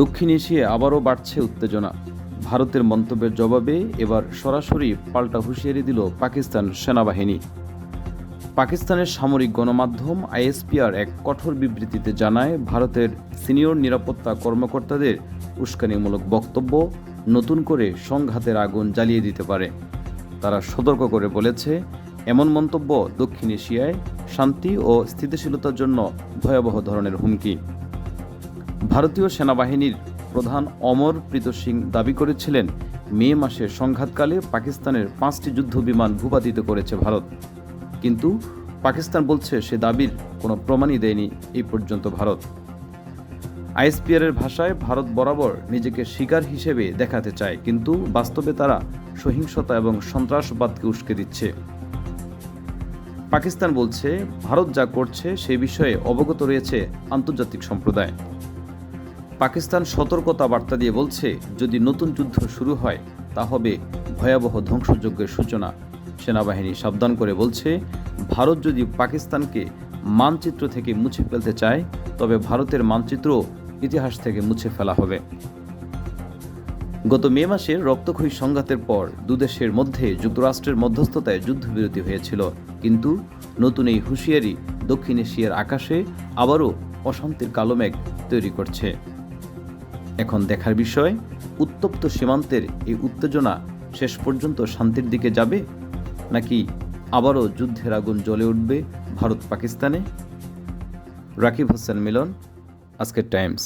দক্ষিণ এশিয়ায় আবারও বাড়ছে উত্তেজনা। ভারতের মন্তব্যের জবাবে এবার সরাসরি পাল্টা হুঁশিয়ারি দিল পাকিস্তান সেনাবাহিনী। পাকিস্তানের সামরিক গণমাধ্যম আইএসপিআর এক কঠোর বিবৃতিতে জানায়, ভারতের সিনিয়র নিরাপত্তা কর্মকর্তাদের উস্কানিমূলক বক্তব্য নতুন করে সংঘাতের আগুন জ্বালিয়ে দিতে পারে। তারা সতর্ক করে বলেছে, এমন মন্তব্য দক্ষিণ এশিয়ায় শান্তি ও স্থিতিশীলতার জন্য ভয়াবহ ধরনের হুমকি। ভারতীয় সেনাবাহিনীর প্রধান অমর প্রীত সিং দাবি করেছিলেন, মে মাসে সংঘাতকালে পাকিস্তানের পাঁচটি যুদ্ধ বিমান ভূপাতিত করেছে ভারত। কিন্তু পাকিস্তান বলছে সে দাবির কোনো প্রমাণই দেয়নি এই পর্যন্ত ভারত। আইএসপিআরের ভাষায় ভারত বরাবর নিজেকে শিকার হিসেবে দেখাতে চায়, কিন্তু বাস্তবে তারা সহিংসতা এবং সন্ত্রাসবাদকে উস্কে দিচ্ছে। পাকিস্তান বলছে, ভারত যা করছে সে বিষয়ে অবগত রয়েছে আন্তর্জাতিক সম্প্রদায়। পাকিস্তান সতর্কতা বার্তা দিয়ে বলছে, যদি নতুন যুদ্ধ শুরু হয়, তা হবে ভয়াবহ ধ্বংসযজ্ঞের সূচনা। সেনাবাহিনী সাবধান করে বলছে, ভারত যদি পাকিস্তানকে মানচিত্র থেকে মুছে ফেলতে চায়, তবে ভারতের মানচিত্র ইতিহাস থেকে মুছে ফেলা হবে। গত মে মাসে রক্তক্ষয়ী সংঘাতের পর দুদেশের মধ্যে যুক্তরাষ্ট্রের মধ্যস্থতায় যুদ্ধবিরতি হয়েছিল। কিন্তু নতুন এই হুঁশিয়ারি দক্ষিণ এশিয়ার আকাশে আবারও অশান্তির কালো মেঘ তৈরি করছে। এখন দেখার বিষয়, উত্তপ্ত সীমান্তের এই উত্তেজনা শেষ পর্যন্ত শান্তির দিকে যাবে নাকি আবারও যুদ্ধের আগুন জ্বলে উঠবে ভারত পাকিস্তানে রাকিব হোসেন মিলন, আজকের টাইমস।